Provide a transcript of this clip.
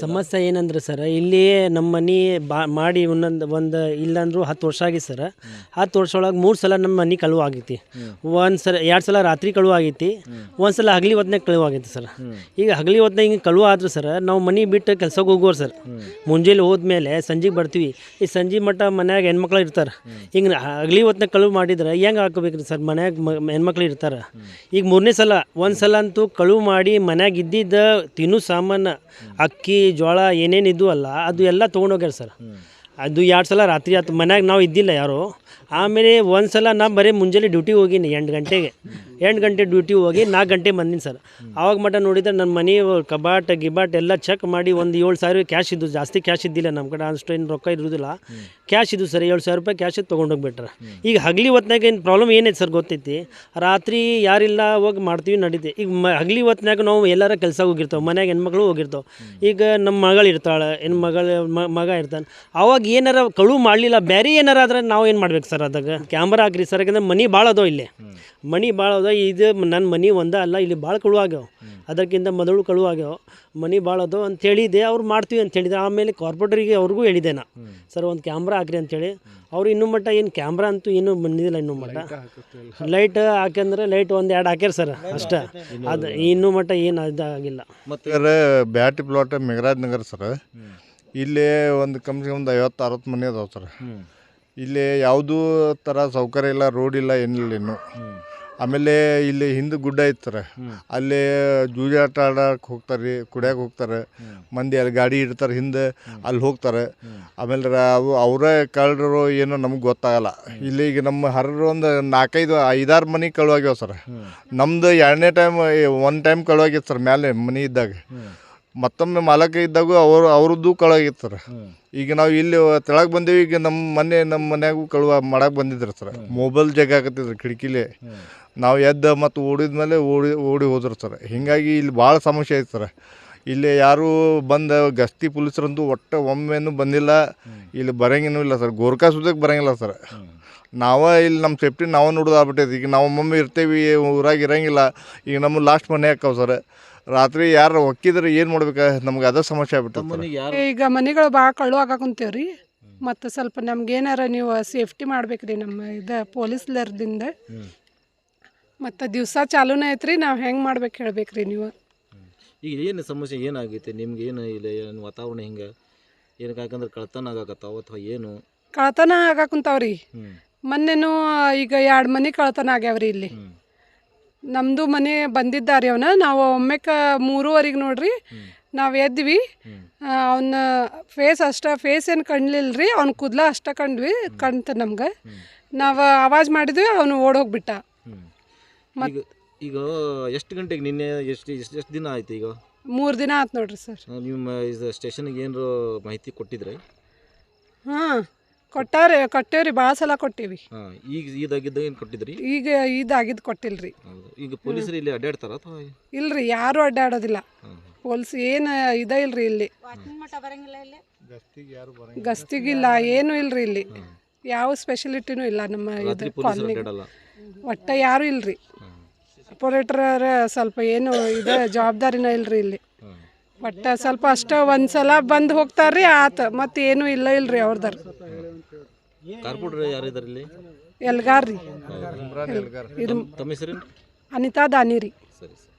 ಸಮಸ್ಯೆ ಏನಂದ್ರೆ ಸರ್ ಇಲ್ಲಿ ನಮ್ಮ ಮನೆ ಬಾ, ಮಾಡಿ ಒಂದೊಂದು, ಒಂದು ಇಲ್ಲಾಂದ್ರೂ ಹತ್ತು ವರ್ಷ ಆಗಿ ಸರ್. ಹತ್ತು ವರ್ಷ ಒಳಗೆ ಮೂರು ಸಲ ನಮ್ಮ ಮನೆ ಕಳುವು ಆಗೈತಿ. ಒಂದು ಸಲ, ಎರಡು ಸಲ ರಾತ್ರಿ ಕಳುವು ಆಗೈತಿ. ಒಂದು ಸಲ ಹಗಲಿ ಹೊತ್ನಾಗ ಕಳುವು ಆಗೈತಿ ಸರ್. ಈಗ ಹಗಲಿ ಹೊತ್ನಾಗ ಹಿಂಗೆ ಕಳುವು ಆದ್ರೆ ಸರ್, ನಾವು ಮನೆ ಬಿಟ್ಟು ಕೆಲ್ಸಕ್ಕೆ ಹೋಗೋರು ಸರ್. ಮುಂಜಾನೆ ಹೋದ್ಮೇಲೆ ಸಂಜೆಗೆ ಬರ್ತೀವಿ. ಈ ಸಂಜೆ ಮಟ್ಟ ಮನ್ಯಾಗ ಹೆಣ್ಮಕ್ಳು ಇರ್ತಾರೆ. ಹಿಂಗೆ ಹಗಲಿ ಹೊತ್ನಾಗ ಕಳುವು ಮಾಡಿದ್ರೆ ಹೆಂಗೆ ಹಾಕೋಬೇಕ್ರಿ ಸರ್? ಮನ್ಯಾಗ ಹೆಣ್ಮಕ್ಳು ಇರ್ತಾರೆ. ಈಗ ಮೂರನೇ ಸಲ, ಒಂದು ಸಲ ಅಂತೂ ಕಳುವು ಮಾಡಿ ಮನ್ಯಾಗ ಇದ್ದಿದ್ದ ತಿನ್ನು ಸಾಮಾನು, ಅಕ್ಕಿ ಜೋಳ ಏನೇನು ಇದ್ದು ಅಲ್ಲ ಅದು ಎಲ್ಲ ತೊಗೊಂಡೋಗ್ಯಾರ ಸರ್. ಅದು ಎರಡು ಸಲ ರಾತ್ರಿ ಆಯ್ತು ಮನ್ಯಾಗ ನಾವು ಇದ್ದಿಲ್ಲ ಯಾರು. ಆಮೇಲೆ ಒಂದು ಸಲ ನಾ ಬರೀ ಮುಂಜಾನೆ ಡ್ಯೂಟಿಗೆ ಹೋಗೀನಿ ಎಂಟು ಗಂಟೆಗೆ. ಎಂಟು ಗಂಟೆ ಡ್ಯೂಟಿ ಹೋಗಿ ನಾಲ್ಕು ಗಂಟೆ ಬಂದಿನಿ ಸರ್ ಆವಾಗ ಮಟ್ಟ ನೋಡಿದ್ರೆ ನನ್ನ ಮನೆ ಕಬಾಟ್, ಗಿಬಾಟ್ ಎಲ್ಲ ಚೆಕ್ ಮಾಡಿ ಒಂದು ಏಳು ಸಾವಿರ ಕ್ಯಾಶ್ ಇದ್ದು, ಜಾಸ್ತಿ ಕ್ಯಾಶ್ ಇದ್ದಿಲ್ಲ ನಮ್ಮ ಕಡೆ. ಅಷ್ಟು ಏನು ರೊಕ್ಕ ಇರೋದಿಲ್ಲ. ಕ್ಯಾಶ್ ಇದ್ದು ಸರ್ ಏಳು ಸಾವಿರ ರೂಪಾಯಿ ಕ್ಯಾಶ್ ತೊಗೊಂಡೋಗ್ಬಿಟ್ರೆ ಈಗ ಹಗಲಿ ಹೊತ್ನಾಗ ಏನು ಪ್ರಾಬ್ಲಮ್ ಏನೈತೆ ಸರ್ ಗೊತ್ತೈತಿ? ರಾತ್ರಿ ಯಾರಿಲ್ಲ, ಹೋಗಿ ಮಾಡ್ತೀವಿ, ನಡೀತಿ. ಈಗ ಮ, ಹಗಲಿ ಹೊತ್ನಾಗ ನಾವು ಎಲ್ಲರ ಕೆಲಸ ಹೋಗಿರ್ತಾವೆ. ಮನ್ಯಾಗ ಹೆಣ್ಮಕ್ಳು ಹೋಗಿರ್ತಾವೆ. ಈಗ ನಮ್ಮ ಮಗಳು ಇರ್ತಾಳೆ ಹೆಣ್ಣು ಮಗಳ ಮಗ ಇರ್ತಾನೆ. ಅವಾಗ ಏನಾರ ಕಳು ಮಾಡಲಿಲ್ಲ ಬೇರೆ ಏನಾರ ಆದ್ರೆ ನಾವು ಏನು ಮಾಡ್ಬೇಕು ಸರ್ ಅದಾಗ? ಕ್ಯಾಮ್ರಾ ಹಾಕ್ರಿ ಸರ್ ಯಾಕಂದ್ರೆ ಮನಿ ಭಾಳ ಅದಾವ ಇಲ್ಲಿ. ಮನಿ ಭಾಳ ಅದಾವ ಇದು ನನ್ನ ಮನೆ ಒಂದೇ ಅಲ್ಲ ಇಲ್ಲಿ ಭಾಳ ಕಳುವು ಆಗ್ಯಾವ. ಅದಕ್ಕಿಂತ ಮೊದಲು ಕಳುವು ಆಗ್ಯಾವ. ಮನೆ ಭಾಳ ಅದು ಅಂತ ಹೇಳಿದೆ ಅವ್ರು ಮಾಡ್ತೀವಿ ಅಂತ ಹೇಳಿದೆ. ಆಮೇಲೆ ಕಾರ್ಪೊರೇಟರಿಗೆ ಅವ್ರಿಗೂ ಹೇಳಿದೆ ನಾ. ಸರ್ ಒಂದು ಕ್ಯಾಮ್ರಾ ಹಾಕ್ರಿ ಅಂತೇಳಿ ಅವ್ರು ಇನ್ನೂ ಮಟ್ಟ ಏನು ಕ್ಯಾಮ್ರಾ ಅಂತೂ ಏನೂ ಬಂದಿಲ್ಲ ಇನ್ನೂ ಮಟ್ಟ. ಲೈಟ್ ಹಾಕ್ಯಂದ್ರೆ ಲೈಟ್ ಒಂದು ಎರಡು ಹಾಕ್ಯಾರ ಸರ್ ಅಷ್ಟೇ. ಅದು ಇನ್ನೂ ಮಟ್ಟ ಏನು ಇದಾಗಿಲ್ಲ. ಮತ್ತೆ battery plot Megharaj Nagar sir. ಇಲ್ಲಿ ಒಂದು ಕಮ್ ಸೆ ಕಮ್ ಒಂದು ಐವತ್ತು ಅರವತ್ತು ಮನೆ ಅದಾವೆ ಸರ್. ಇಲ್ಲಿ ಯಾವುದೂ ಥರ ಸೌಕರ್ಯ ಇಲ್ಲ ರೋಡ್ ಇಲ್ಲ ಏನಿಲ್ಲ ಇನ್ನು. ಆಮೇಲೆ ಇಲ್ಲಿ ಹಿಂದೆ ಗುಡ್ಡ ಐತೆ ಸರ್ ಅಲ್ಲಿ ಜೂಜಾಟ ಆಡಕ್ಕೆ ಹೋಗ್ತಾರೆ ರೀ ಕುಡಿಯಕ್ಕೆ ಹೋಗ್ತಾರೆ ಮಂದಿ ಅಲ್ಲಿ ಗಾಡಿ ಇಡ್ತಾರೆ ಹಿಂದೆ ಅಲ್ಲಿ ಹೋಗ್ತಾರೆ. ಆಮೇಲೆ ಅವು ಅವರೇ ಕಳ್ಳರು ಏನೋ ನಮ್ಗೆ ಗೊತ್ತಾಗಲ್ಲ. ಇಲ್ಲಿ ಈಗ ನಮ್ಮ ಹರರು ಒಂದು ನಾಲ್ಕೈದು ಐದಾರು ಮನೆ ಕಳುವಾಗ್ಯಾವ ಸರ್. ನಮ್ದು ಎರಡನೇ ಟೈಮ್ ಒನ್ ಟೈಮ್ ಕಳುವಾಗಿತ್ತು ಸರ್ ಮೇಲೆ ಮನೆ ಇದ್ದಾಗ. ಮತ್ತೊಮ್ಮೆ ಮಾಲಕ ಇದ್ದಾಗೂ ಅವರು ಅವ್ರದ್ದು ಕಳುವಾಗೈತೆ ಸರ್ ಈಗ ನಾವು ಇಲ್ಲಿ ತೆಳಗೆ ಬಂದೀವಿ ಈಗ ನಮ್ಮ ಮನೆ ನಮ್ಮ ಮನ್ಯಾಗೂ ಕಳುವ ಮಾಡಕ್ಕೆ ಬಂದಿದ್ರು ಸರ್. ಮೊಬೈಲ್ ಜಗ ಆಗತ್ತಿದ್ರು ಕಿಟಕಿಲಿ. ನಾವು ಎದ್ದು ಮತ್ತು ಓಡಿದ ಮೇಲೆ ಓಡಿ ಓಡಿ ಹೋದ್ರು ಸರ್. ಹೀಗಾಗಿ ಇಲ್ಲಿ ಭಾಳ ಸಮಸ್ಯೆ ಐತೆ ಸರ್. ಇಲ್ಲಿ ಯಾರು ಬಂದ ಗಸ್ತಿ ಪೊಲೀಸರಂತೂ ಒಟ್ಟು ಒಮ್ಮೆನೂ ಬಂದಿಲ್ಲ. ಇಲ್ಲಿ ಬರಂಗೇನೂ ಇಲ್ಲ ಸರ್. ಗೋರ್ಖಾ ಸುದಕ್ಕೆ ಬರಂಗಿಲ್ಲ ಸರ್. ನಾವೇ ಇಲ್ಲಿ ನಮ್ಮ ಸೇಫ್ಟಿ ನಾವು ನೋಡೋದಾಗ್ಬಿಟ್ಟೈತಿ. ಈಗ ನಾವು ಒಮ್ಮೊಮ್ಮೆ ಇರ್ತೇವಿ ಊರಾಗ ಇರಂಗಿಲ್ಲ. ಈಗ ನಮ್ಮ ಲಾಸ್ಟ್ ಮನೆ ಹಾಕಾವ ಸರ್. ರಾತ್ರಿ ಯಾರು ಒಕ್ಕಿದ್ರೆ ಏನು ಮಾಡ್ಬೇಕು? ನಮ್ಗೆ ಅದ ಸಮಸ್ಯೆ ಆಗ್ಬಿಟ್ಟು ಈಗ ಮನೆಗಳು ಭಾಳ ಕಳ್ಳು ಆಗಾಕುಂತೇವ್ ರೀ ಮತ್ತು ಸ್ವಲ್ಪ ನಮ್ಗೆ ಏನಾರ ನೀವು ಸೇಫ್ಟಿ ಮಾಡ್ಬೇಕು ರೀ ನಮ್ಮ ಇದು ಪೊಲೀಸ್ಲರ್ದಿಂದ. ಮತ್ತು ದಿವಸ ಚಾಲೂನೇ ಐತ್ರಿ ನಾವು ಹೆಂಗೆ ಮಾಡ್ಬೇಕು ಹೇಳ್ಬೇಕು ರೀ ನೀವು. ಈಗ ಏನು ಸಮಸ್ಯೆ ಏನಾಗೈತೆ? ನಿಮ್ಗೆ ಏನು ಇಲ್ಲ ಏನು ವಾತಾವರಣ ಹಿಂಗೆ? ಏನಕ್ಕೆ ಯಾಕಂದ್ರೆ ಕಳ್ತನ ಆಗಾಕತ್ತಾವ ಅಥವಾ ಏನು? ಕಳ್ತನ ಆಗಾಕುಂತಾವ್ರಿ. ಮೊನ್ನೆನೂ ಈಗ ಎರಡು ಮನೆ ಕಳ್ತನ ಆಗ್ಯಾವ್ರಿ ಇಲ್ಲಿ. ನಮ್ಮದು ಮನೆ ಬಂದಿದ್ದಾರೆ ಅವನ. ನಾವು ಒಮ್ಮೆಕ ಮೂರುವರೆಗೆ ನೋಡ್ರಿ. ನಾವು ಎದ್ವಿ. ಅವನ ಫೇಸ್ ಅಷ್ಟ ಫೇಸ್ ಏನು ಕಣ್ಲಿಲ್ಲ ರೀ ಅವ್ನ ಕೂದಲ ಅಷ್ಟ ಕಂಡ್ವಿ ಕಣ್ತ ನಮ್ಗೆ. ನಾವು ಆವಾಜ್ ಮಾಡಿದ್ವಿ ಅವನು ಓಡೋಗ್ಬಿಟ್ಟ. ಹ್ಞೂ ಮತ್- ಈಗ ಎಷ್ಟು ಗಂಟೆಗೆ ನಿನ್ನೆ ಎಷ್ಟು ಎಷ್ಟು ಎಷ್ಟು ದಿನ ಆಯ್ತು ಈಗ? ಮೂರು ದಿನ ಆಯ್ತು ನೋಡ್ರಿ ಸರ್. ನಿಮ್ಮ ಇದು ಸ್ಟೇಷನ್ಗೆ ಏನಾರು ಮಾಹಿತಿ ಕೊಟ್ಟಿದ್ರಿ? ಹಾಂ. ಕೊಟ್ಟಾರೆ ಕೊಟ್ಟೇವ್ರಿ ಭಾಳ ಸಲ ಕೊಟ್ಟೀವಿ. ಹಾಂ ಈಗ ಇದಾಗಿದ್ದ ಏನ್ ಕೊಟ್ಟಿದ್ರಿ? ಈಗ ಇದಾಗಿದ್ದು ಕೊಟ್ಟಿಲ್ರಿ. ಹೌದು ಈಗ ಪೊಲೀಸರು ಇಲ್ಲಿ ಅಡ್ಡಾಡ್ತಾರ ಅಥವಾ? ಇಲ್ರಿ ಯಾರು ಅಡ್ಡಾಡೋದಿಲ್ಲ ಪೊಲೀಸ್ ಏನು ಇದ ಇಲ್ರಿ ಇಲ್ಲಿ. ಗಸ್ತಿಗೆ ಯಾರು ಗಸ್ತಿಗಿಲ್ಲ ಏನು ಇಲ್ರಿ ಇಲ್ಲಿ. ಯಾವ ಸ್ಪೆಷಲಿಟಿನೂ ಇಲ್ಲ ನಮ್ಮ ಇದು ಪೊಲೀಸರು ಅಡ್ಡಾಡಲ್ಲ ಒಟ್ಟ ಯಾರು ಇಲ್ರಿ. ಆಪರೇಟರ್ ಸ್ವಲ್ಪ ಏನು ಇದ ಜವಾಬ್ದಾರಿನ ಇಲ್ರಿ ಇಲ್ಲಿ. ಒಟ್ಟ ಸ್ವಲ್ಪ ಅಷ್ಟ ಒಂದ್ಸಲ ಬಂದು ಹೋಗ್ತಾರ್ರಿ ಆತ. ಮತ್ತೆ ಏನು ಇಲ್ಲ ಇಲ್ರಿ ಅವ್ರದಾರ ಕಾರ್ಪೊರೇಟರ್ ಇದಾರೆ ಇಲ್ಲಿ ಎಲ್ಗಾರ್ರಿ. ರೀ ಇದು ತಮ್ಮ ಹೆಸರೇನು? ಅನಿತಾ ದಾನಿ ರೀ ಸರಿ ಸರಿ.